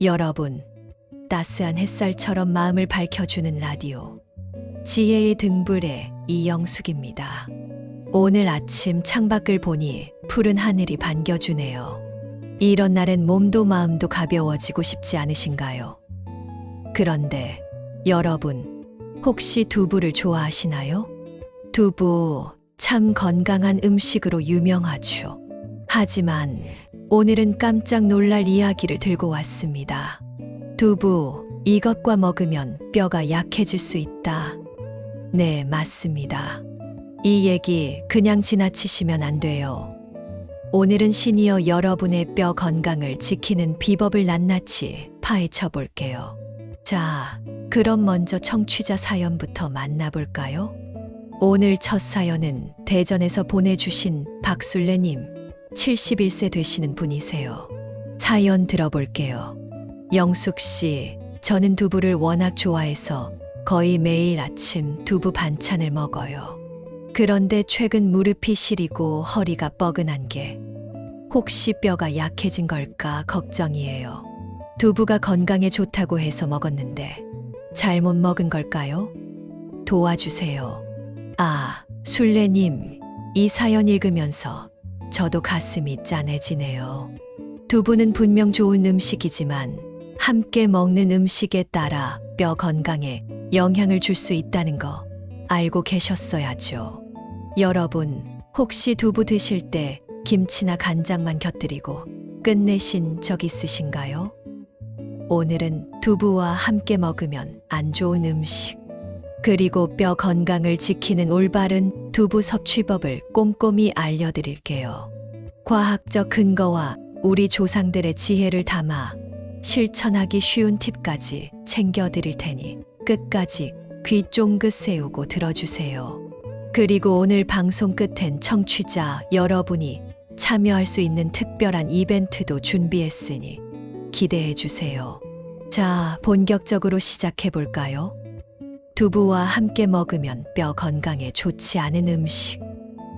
여러분, 따스한 햇살처럼 마음을 밝혀주는 라디오. 지혜의 등불에 이영숙입니다. 오늘 아침 창밖을 보니 푸른 하늘이 반겨주네요. 이런 날엔 몸도 마음도 가벼워지고 싶지 않으신가요? 그런데 여러분, 혹시 두부를 좋아하시나요? 두부 참 건강한 음식으로 유명하죠. 하지만 오늘은 깜짝 놀랄 이야기를 들고 왔습니다. 두부, 이것과 먹으면 뼈가 약해질 수 있다. 네, 맞습니다. 이 얘기 그냥 지나치시면 안 돼요. 오늘은 시니어 여러분의 뼈 건강을 지키는 비법을 낱낱이 파헤쳐 볼게요. 자, 그럼 먼저 청취자 사연부터 만나볼까요? 오늘 첫 사연은 대전에서 보내주신 박술래님, 71세 되시는 분이세요. 사연 들어볼게요. 영숙 씨, 저는 두부를 워낙 좋아해서 거의 매일 아침 두부 반찬을 먹어요. 그런데 최근 무릎이 시리고 허리가 뻐근한 게 혹시 뼈가 약해진 걸까 걱정이에요. 두부가 건강에 좋다고 해서 먹었는데 잘못 먹은 걸까요? 도와주세요. 아, 술래님, 이 사연 읽으면서 저도 가슴이 짠해지네요. 두부는 분명 좋은 음식이지만 함께 먹는 음식에 따라 뼈 건강에 영향을 줄 수 있다는 거 알고 계셨어야죠. 여러분, 혹시 두부 드실 때 김치나 간장만 곁들이고 끝내신 적 있으신가요? 오늘은 두부와 함께 먹으면 안 좋은 음식, 그리고 뼈 건강을 지키는 올바른 두부 섭취법을 꼼꼼히 알려드릴게요. 과학적 근거와 우리 조상들의 지혜를 담아 실천하기 쉬운 팁까지 챙겨드릴 테니 끝까지 귀 쫑긋 세우고 들어주세요. 그리고 오늘 방송 끝엔 청취자 여러분이 참여할 수 있는 특별한 이벤트도 준비했으니 기대해 주세요. 자, 본격적으로 시작해 볼까요? 두부와 함께 먹으면 뼈 건강에 좋지 않은 음식.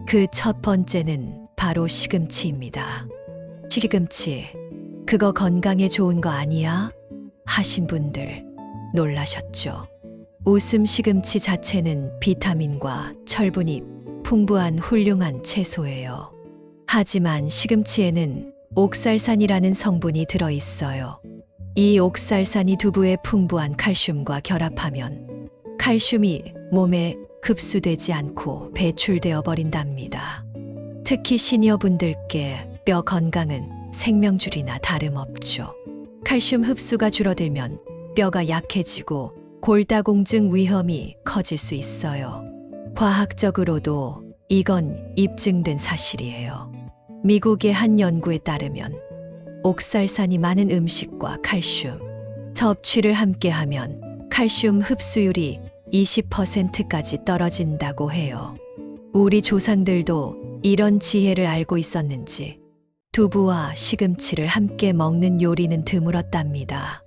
그 첫 번째는 바로 시금치입니다. 시금치, 그거 건강에 좋은 거 아니야? 하신 분들 놀라셨죠? 웃음 시금치 자체는 비타민과 철분이 풍부한 훌륭한 채소예요. 하지만 시금치에는 옥살산이라는 성분이 들어 있어요. 이 옥살산이 두부의 풍부한 칼슘과 결합하면 칼슘이 몸에 흡수되지 않고 배출되어 버린답니다. 특히 시니어분들께 뼈 건강은 생명줄이나 다름없죠. 칼슘 흡수가 줄어들면 뼈가 약해지고 골다공증 위험이 커질 수 있어요. 과학적으로도 이건 입증된 사실이에요. 미국의 한 연구에 따르면 옥살산이 많은 음식과 칼슘 섭취를 함께하면 칼슘 흡수율이 20%까지 떨어진다고 해요. 우리 조상들도 이런 지혜를 알고 있었는지 두부와 시금치를 함께 먹는 요리는 드물었답니다.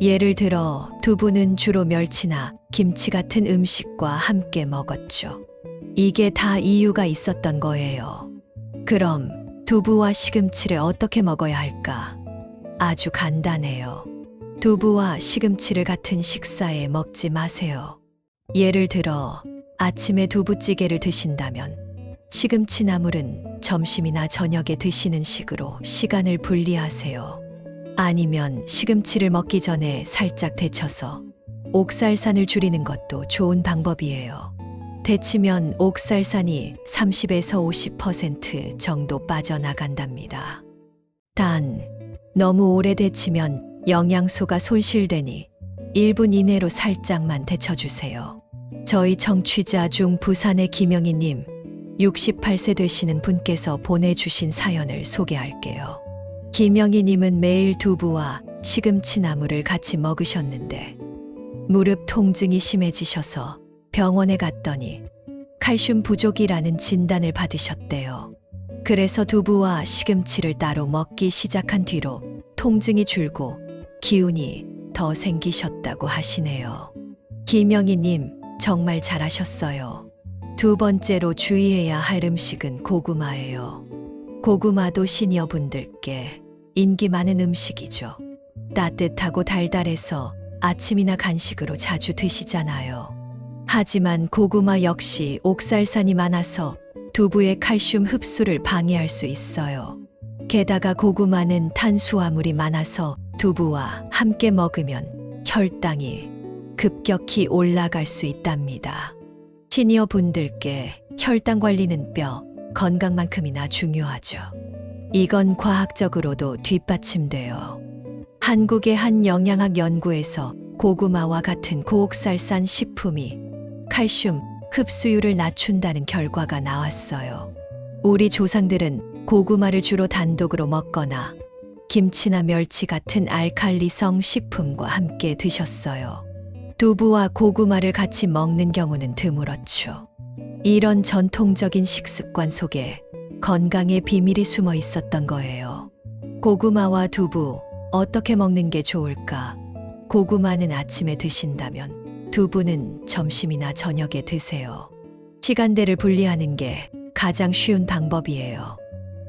예를 들어 두부는 주로 멸치나 김치 같은 음식과 함께 먹었죠. 이게 다 이유가 있었던 거예요. 그럼 두부와 시금치를 어떻게 먹어야 할까? 아주 간단해요. 두부와 시금치를 같은 식사에 먹지 마세요. 예를 들어 아침에 두부찌개를 드신다면 시금치 나물은 점심이나 저녁에 드시는 식으로 시간을 분리하세요. 아니면 시금치를 먹기 전에 살짝 데쳐서 옥살산을 줄이는 것도 좋은 방법이에요. 데치면 옥살산이 30에서 50% 정도 빠져나간답니다. 단, 너무 오래 데치면 영양소가 손실되니 1분 이내로 살짝만 데쳐주세요. 저희 청취자 중 부산의 김영희님, 68세 되시는 분께서 보내주신 사연을 소개할게요. 김영희님은 매일 두부와 시금치 나물을 같이 먹으셨는데, 무릎 통증이 심해지셔서 병원에 갔더니 칼슘 부족이라는 진단을 받으셨대요. 그래서 두부와 시금치를 따로 먹기 시작한 뒤로 통증이 줄고 기운이 더 생기셨다고 하시네요. 김영희님, 정말 잘하셨어요. 두 번째로 주의해야 할 음식은 고구마예요. 고구마도 시니어분들께 인기 많은 음식이죠. 따뜻하고 달달해서 아침이나 간식으로 자주 드시잖아요. 하지만 고구마 역시 옥살산이 많아서 두부의 칼슘 흡수를 방해할 수 있어요. 게다가 고구마는 탄수화물이 많아서 두부와 함께 먹으면 혈당이 급격히 올라갈 수 있답니다. 시니어 분들께 혈당 관리는 뼈 건강만큼이나 중요하죠. 이건 과학적으로도 뒷받침돼요. 한국의 한 영양학 연구에서 고구마와 같은 고옥살산 식품이 칼슘 흡수율을 낮춘다는 결과가 나왔어요. 우리 조상들은 고구마를 주로 단독으로 먹거나 김치나 멸치 같은 알칼리성 식품과 함께 드셨어요. 두부와 고구마를 같이 먹는 경우는 드물었죠. 이런 전통적인 식습관 속에 건강의 비밀이 숨어 있었던 거예요. 고구마와 두부 어떻게 먹는 게 좋을까? 고구마는 아침에 드신다면 두부는 점심이나 저녁에 드세요. 시간대를 분리하는 게 가장 쉬운 방법이에요.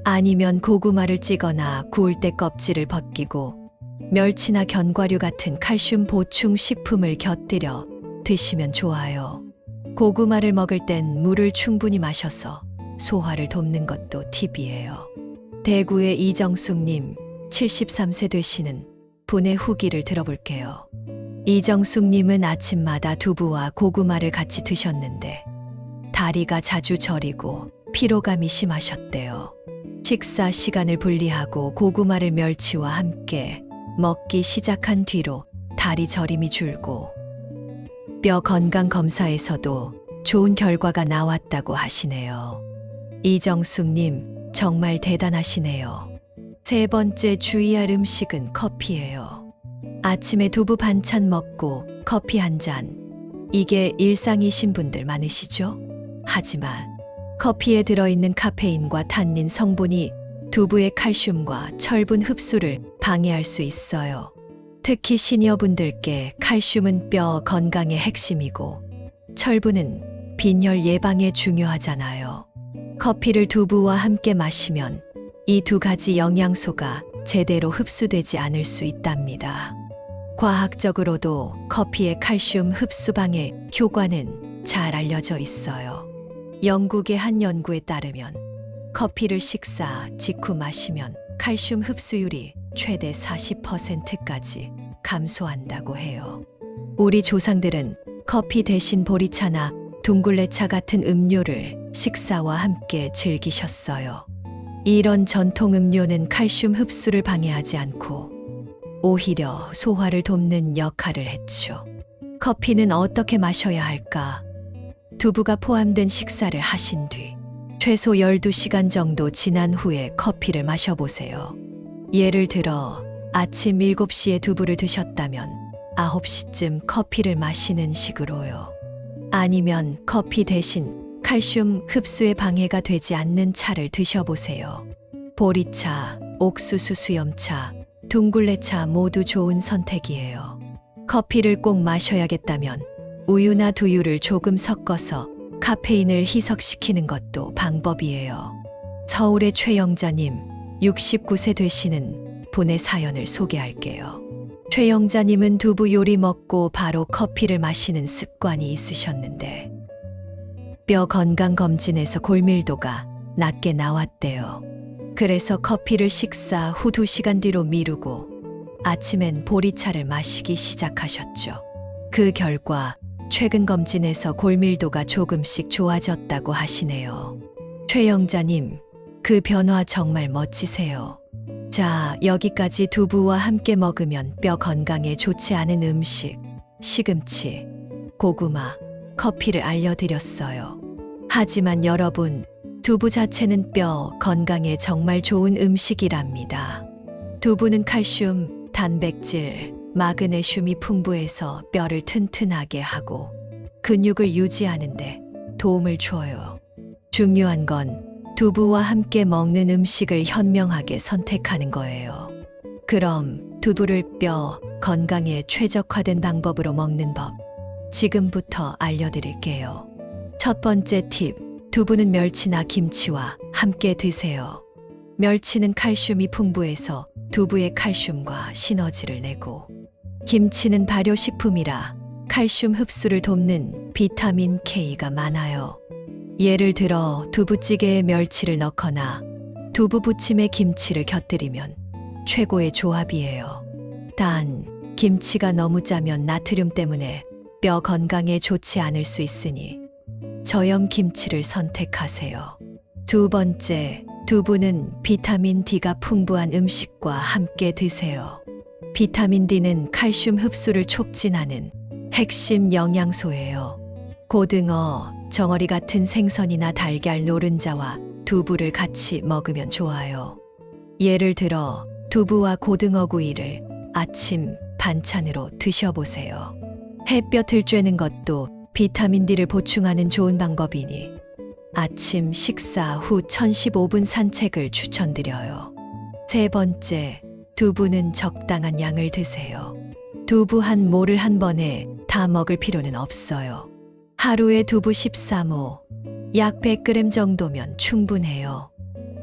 아니면 고구마를 찌거나 구울 때 껍질을 벗기고 멸치나 견과류 같은 칼슘 보충 식품을 곁들여 드시면 좋아요. 고구마를 먹을 땐 물을 충분히 마셔서 소화를 돕는 것도 팁이에요. 대구의 이정숙님, 73세 되시는 분의 후기를 들어볼게요. 이정숙님은 아침마다 두부와 고구마를 같이 드셨는데 다리가 자주 저리고 피로감이 심하셨대요. 식사 시간을 분리하고 고구마를 멸치와 함께 먹기 시작한 뒤로 다리 저림이 줄고 뼈 건강 검사에서도 좋은 결과가 나왔다고 하시네요. 이정숙님, 정말 대단하시네요. 세 번째 주의할 음식은 커피예요. 아침에 두부 반찬 먹고 커피 한 잔. 이게 일상이신 분들 많으시죠? 하지만 커피에 들어있는 카페인과 탄닌 성분이 두부의 칼슘과 철분 흡수를 방해할 수 있어요. 특히 시니어분들께 칼슘은 뼈 건강의 핵심이고 철분은 빈혈 예방에 중요하잖아요. 커피를 두부와 함께 마시면 이 두 가지 영양소가 제대로 흡수되지 않을 수 있답니다. 과학적으로도 커피의 칼슘 흡수 방해 효과는 잘 알려져 있어요. 영국의 한 연구에 따르면 커피를 식사 직후 마시면 칼슘 흡수율이 최대 40%까지 감소한다고 해요. 우리 조상들은 커피 대신 보리차나 둥글레차 같은 음료를 식사와 함께 즐기셨어요. 이런 전통 음료는 칼슘 흡수를 방해하지 않고 오히려 소화를 돕는 역할을 했죠. 커피는 어떻게 마셔야 할까? 두부가 포함된 식사를 하신 뒤 최소 12시간 정도 지난 후에 커피를 마셔보세요. 예를 들어 아침 7시에 두부를 드셨다면 9시쯤 커피를 마시는 식으로요. 아니면 커피 대신 칼슘 흡수에 방해가 되지 않는 차를 드셔보세요. 보리차, 옥수수 수염차, 둥글레차 모두 좋은 선택이에요. 커피를 꼭 마셔야겠다면 우유나 두유를 조금 섞어서 카페인을 희석시키는 것도 방법이에요. 서울의 최영자님, 69세 되시는 분의 사연을 소개할게요. 최영자님은 두부 요리 먹고 바로 커피를 마시는 습관이 있으셨는데 뼈 건강 검진에서 골밀도가 낮게 나왔대요. 그래서 커피를 식사 후 2시간 뒤로 미루고 아침엔 보리차를 마시기 시작하셨죠. 그 결과 최근 검진에서 골밀도가 조금씩 좋아졌다고 하시네요. 최영자님, 그 변화 정말 멋지세요. 자, 여기까지 두부와 함께 먹으면 뼈 건강에 좋지 않은 음식, 시금치, 고구마, 커피를 알려드렸어요. 하지만 여러분, 두부 자체는 뼈 건강에 정말 좋은 음식이랍니다. 두부는 칼슘, 단백질, 마그네슘이 풍부해서 뼈를 튼튼하게 하고 근육을 유지하는데 도움을 줘요. 중요한 건 두부와 함께 먹는 음식을 현명하게 선택하는 거예요. 그럼 두부를 뼈 건강에 최적화된 방법으로 먹는 법 지금부터 알려드릴게요. 첫 번째 팁, 두부는 멸치나 김치와 함께 드세요. 멸치는 칼슘이 풍부해서 두부의 칼슘과 시너지를 내고 김치는 발효식품이라 칼슘 흡수를 돕는 비타민 K가 많아요. 예를 들어 두부찌개에 멸치를 넣거나 두부 부침에 김치를 곁들이면 최고의 조합이에요. 단, 김치가 너무 짜면 나트륨 때문에 뼈 건강에 좋지 않을 수 있으니 저염 김치를 선택하세요. 두 번째, 두부는 비타민 D가 풍부한 음식과 함께 드세요. 비타민 D는 칼슘 흡수를 촉진하는 핵심 영양소예요. 고등어, 정어리 같은 생선이나 달걀 노른자와 두부를 같이 먹으면 좋아요. 예를 들어 두부와 고등어 구이를 아침 반찬으로 드셔보세요. 햇볕을 쬐는 것도 비타민 D를 보충하는 좋은 방법이니 아침 식사 후 1015분 산책을 추천드려요. 세 번째, 두부는 적당한 양을 드세요. 두부 한 모를 한 번에 다 먹을 필요는 없어요. 하루에 두부 13호, 약 100g 정도면 충분해요.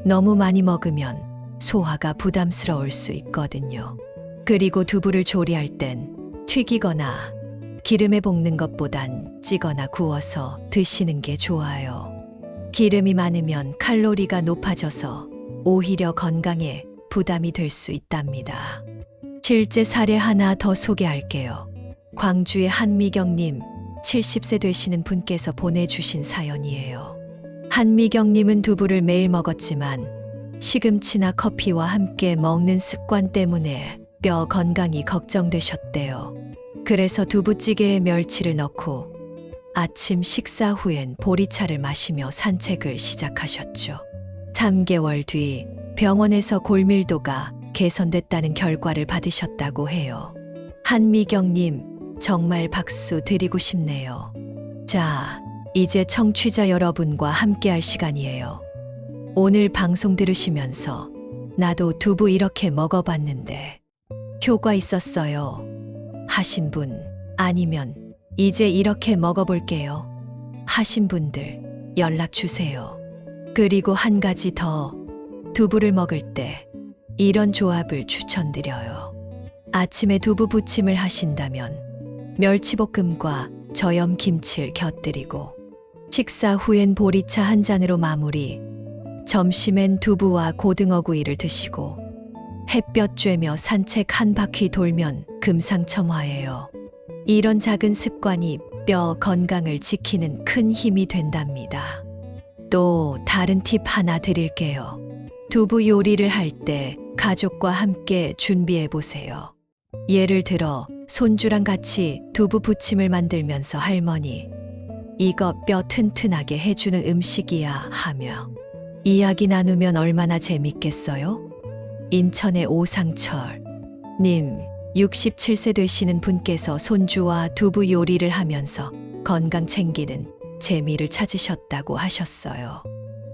너무 많이 먹으면 소화가 부담스러울 수 있거든요. 그리고 두부를 조리할 땐 튀기거나 기름에 볶는 것보단 찌거나 구워서 드시는 게 좋아요. 기름이 많으면 칼로리가 높아져서 오히려 건강에 부담이 될 수 있답니다. 실제 사례 하나 더 소개할게요. 광주의 한미경님, 70세 되시는 분께서 보내주신 사연이에요. 한미경님은 두부를 매일 먹었지만 시금치나 커피와 함께 먹는 습관 때문에 뼈 건강이 걱정되셨대요. 그래서 두부찌개에 멸치를 넣고 아침 식사 후엔 보리차를 마시며 산책을 시작하셨죠. 3개월 뒤 병원에서 골밀도가 개선됐다는 결과를 받으셨다고 해요. 한미경님, 정말 박수 드리고 싶네요. 자, 이제 청취자 여러분과 함께 할 시간이에요. 오늘 방송 들으시면서 나도 두부 이렇게 먹어봤는데 효과 있었어요. 하신 분 아니면 이제 이렇게 먹어볼게요. 하신 분들 연락 주세요. 그리고 한 가지 더 두부를 먹을 때 이런 조합을 추천드려요. 아침에 두부 부침을 하신다면 멸치볶음과 저염 김치를 곁들이고 식사 후엔 보리차 한 잔으로 마무리 점심엔 두부와 고등어 구이를 드시고 햇볕 쬐며 산책 한 바퀴 돌면 금상첨화예요. 이런 작은 습관이 뼈 건강을 지키는 큰 힘이 된답니다. 또 다른 팁 하나 드릴게요. 두부 요리를 할 때 가족과 함께 준비해 보세요. 예를 들어 손주랑 같이 두부 부침을 만들면서 할머니 이거 뼈 튼튼하게 해주는 음식이야 하며 이야기 나누면 얼마나 재밌겠어요? 인천의 오상철 님 67세 되시는 분께서 손주와 두부 요리를 하면서 건강 챙기는 재미를 찾으셨다고 하셨어요.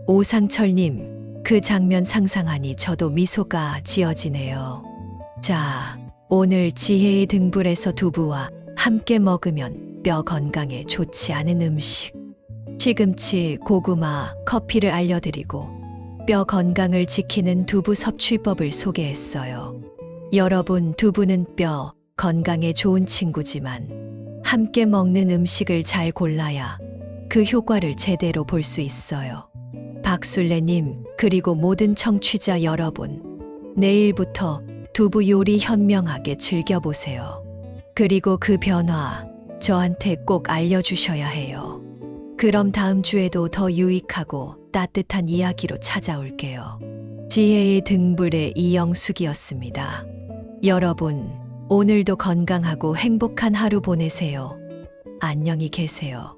오상철님, 그 장면 상상하니 저도 미소가 지어지네요. 자, 오늘 지혜의 등불에서 두부와 함께 먹으면 뼈 건강에 좋지 않은 음식. 시금치, 고구마, 커피를 알려드리고 뼈 건강을 지키는 두부 섭취법을 소개했어요. 여러분, 두부는 뼈 건강에 좋은 친구지만 함께 먹는 음식을 잘 골라야 그 효과를 제대로 볼 수 있어요. 박술래님, 그리고 모든 청취자 여러분, 내일부터 두부 요리 현명하게 즐겨보세요. 그리고 그 변화 저한테 꼭 알려주셔야 해요. 그럼 다음 주에도 더 유익하고 따뜻한 이야기로 찾아올게요. 지혜의 등불의 이영숙이었습니다. 여러분, 오늘도 건강하고 행복한 하루 보내세요. 안녕히 계세요.